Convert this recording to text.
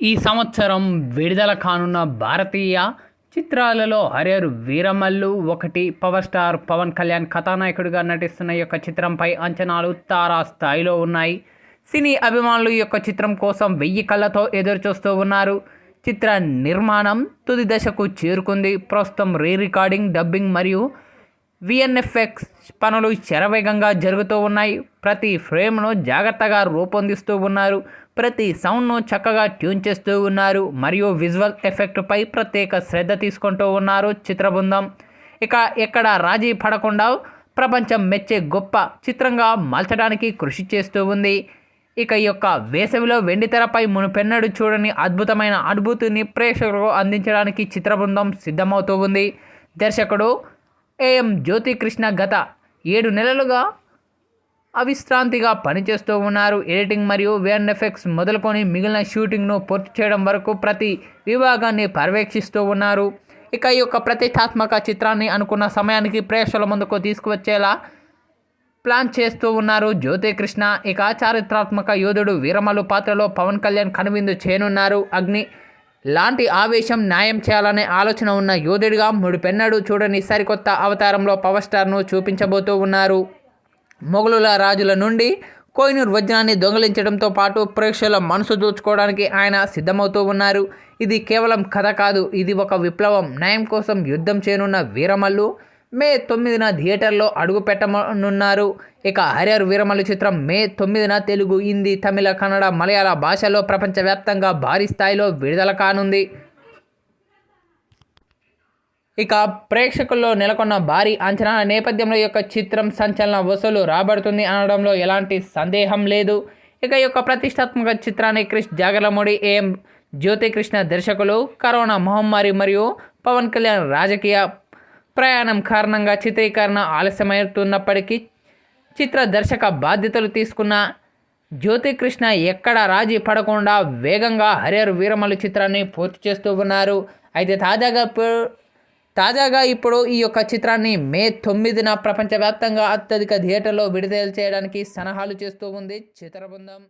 ఈ సంవత్సరం విడుదల కానున్న భారతీయ చిత్రాలలో హరియర్ వీరమల్లు ఒకటి పవర్ స్టార్ పవన్ కళ్యాణ్ కథానాయకుడిగా నటిస్తున్న ఈ యొక్క చిత్రంపై అంచనాలు తారా స్థాయిలో ఉన్నాయి. సినీ అభిమానులు యొక్క చిత్రం కోసం వెయ్యి కళ్ళతో ఎదురుచూస్తూ ఉన్నారు. చిత్ర నిర్మాణం తుది దశకు చేరుకుంది. ప్రస్తుతం రీ రికార్డింగ్ డబ్బింగ్ మరియు విఎన్ఎఫ్ఎక్స్ పనులు శరవేగంగా జరుగుతూ ఉన్నాయి. ప్రతి ఫ్రేమ్ను జాగ్రత్తగా రూపొందిస్తూ ఉన్నారు. ప్రతి సౌండ్ను చక్కగా ట్యూన్ చేస్తూ ఉన్నారు. మరియు విజువల్ ఎఫెక్ట్పై ప్రత్యేక శ్రద్ధ తీసుకుంటూ ఉన్నారు చిత్ర బృందం ఇక ఎక్కడ రాజీ పడకుండా ప్రపంచం మెచ్చే గొప్ప చిత్రంగా మలచడానికి కృషి చేస్తూ ఉంది. ఇక ఈ యొక్క వేసవిలో వెండితెరపై మునుపెన్నడు చూడని అద్భుతమైన అనుభూతిని ప్రేక్షకులకు అందించడానికి చిత్ర బృందం సిద్ధమవుతూ ఉంది. దర్శకుడు ఏఎం జ్యోతికృష్ణ గత ఏడు నెలలుగా అవిశ్రాంతిగా పనిచేస్తూ ఉన్నారు. ఎడిటింగ్ మరియు ఎఫెక్ట్స్ మొదలుకొని మిగిలిన షూటింగ్ను పూర్తి చేయడం వరకు ప్రతి విభాగాన్ని పర్యవేక్షిస్తూ ఉన్నారు. ఇక ఈ యొక్క ప్రతిష్టాత్మక చిత్రాన్ని అనుకున్న సమయానికి ప్రేక్షకుల ముందుకు తీసుకువచ్చేలా ప్లాన్ చేస్తూ ఉన్నారు జ్యోతికృష్ణ. ఇక చారిత్రాత్మక యోధుడు వీరమలు పాత్రలో పవన్ కళ్యాణ్ కనువిందు చేయనున్నారు. అగ్ని లాంటి ఆవేశం న్యాయం చేయాలనే ఆలోచన ఉన్న యోధుడిగా ముడిపెన్నడు చూడని సరికొత్త అవతారంలో పవర్ స్టార్ను చూపించబోతూ ఉన్నారు. మొఘలుల రాజుల నుండి కోహినూర్ వజ్రాన్ని దొంగిలించడంతో పాటు ప్రేక్షకుల మనసు దోచుకోవడానికి ఆయన సిద్ధమవుతూ ఉన్నారు. ఇది కేవలం కథ కాదు ఇది ఒక విప్లవం. న్యాయం కోసం యుద్ధం చేయనున్న వీరమల్లు మే తొమ్మిదిన థియేటర్లో అడుగు పెట్టనున్నారు ఇక హరియర్ వీరమల్లు చిత్రం మే తొమ్మిదిన తెలుగు హిందీ తమిళ కన్నడ మలయాళ భాషలో ప్రపంచవ్యాప్తంగా భారీ స్థాయిలో విడుదల కానుంది. ఇక ప్రేక్షకుల్లో నెలకొన్న భారీ అంచనాల నేపథ్యంలో ఈ యొక్క చిత్రం సంచలన వసూలు రాబడుతుంది అనడంలో ఎలాంటి సందేహం లేదు. ఇక యొక్క ప్రతిష్టాత్మక చిత్రాన్ని క్రిష్ జాగలమూడి ఏఎం జ్యోతికృష్ణ దర్శకులు కరోనా మహమ్మారి మరియు పవన్ కళ్యాణ్ రాజకీయ ప్రయాణం కారణంగా చిత్రీకరణ ఆలస్యమవుతున్నప్పటికీ చిత్ర దర్శక బాధ్యతలు తీసుకున్న జ్యోతికృష్ణ ఎక్కడ రాజీ పడకుండా వేగంగా హరియర్ వీరమల్లు చిత్రాన్ని పూర్తి చేస్తూ ఉన్నారు. అయితే తాజాగా తాజాగా ఇప్పుడు ఈ యొక్క చిత్రాన్ని మే తొమ్మిదిన ప్రపంచవ్యాప్తంగా అత్యధిక థియేటర్లో విడుదల చేయడానికి సలహాలు చేస్తూ ఉంది చిత్రబృందం.